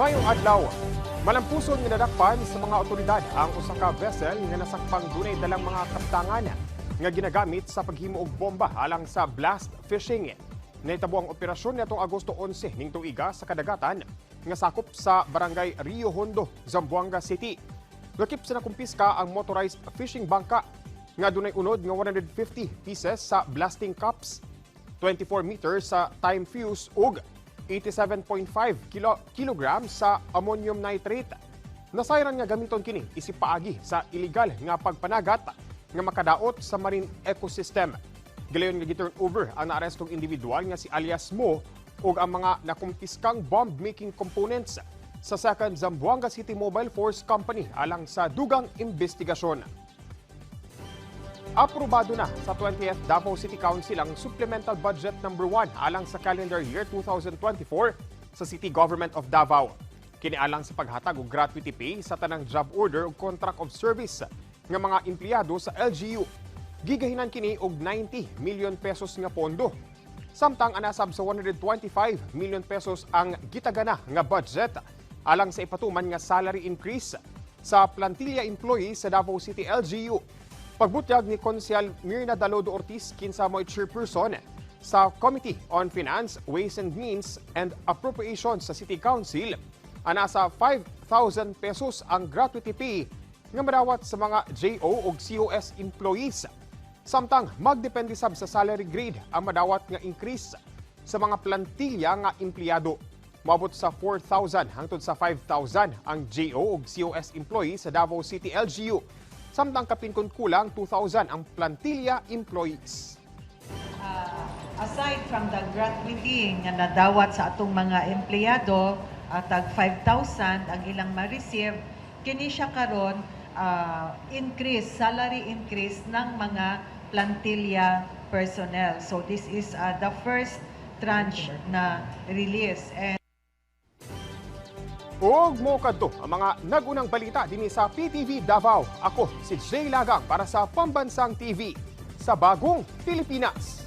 Mayong adlaw, malampuson nga nadakpan sa mga otoridad ang usa ka vessel nga nasakpang dunay dalang mga kaptangan nga ginagamit sa paghimo og bomba alang sa blast fishing. Nahitabo ang operasyon nitong Agosto 11 ning tuiga sa kadagatan nga sakop sa barangay Rio Hondo, Zamboanga City. Lakip sa nakumpiska ang motorized fishing bangka nga dunay unod nga 150 pieces sa blasting cups 24 meters sa time fuse ug 87.5 kilo, kilogram sa ammonium nitrate. Nasayran nga gamiton kini isip paagi sa illegal nga pagpanagat nga makadaot sa marine ecosystem. Galayon nga giturn over ang naarestong individual nga si alias Mo ug ang mga nakumpiskang bomb-making components sa 2nd Zamboanga City Mobile Force Company alang sa dugang investigasyon. Aprobado na sa 20th Davao City Council ang Supplemental Budget Number 1 alang sa calendar year 2024 sa City Government of Davao. Kinialang sa paghatag og gratuity pay sa tanang job order o contract of service nga mga empleyado sa LGU. Gigahinan kini og 90 million pesos nga pondo. Samtang anasab sa 125 million pesos ang gitagana nga budget alang sa ipatuman nga salary increase sa plantilla employee sa Davao City LGU. Pagbutyag ni Konsyal Mirna Dalodo Ortiz kinsa mo chairperson sa Committee on Finance, Ways and Means and Appropriations sa City Council, ana sa 5,000 pesos ang gratuity pay nga madawat sa mga JO o COS employees. Samtang magdepende sab sa salary grade ang madawat nga increase sa mga plantilla nga empleyado. Moabot sa 4,000 hangtod sa 5,000 ang JO o COS employees sa Davao City LGU. Samtang kapinkon kulang 2,000 ang plantilla employees. Aside from the gratuity nga nadawat sa atong mga empleyado, atag 5,000 ang ilang ma-receive, kini siya karon ah, increase, salary increase ng mga plantilla personnel. So this is ah, the first tranche na release. And Ug mo kadto ang mga nagunang balita dinhi sa PTV Davao. Ako si Jay Lagang para sa Pambansang TV sa Bagong Pilipinas.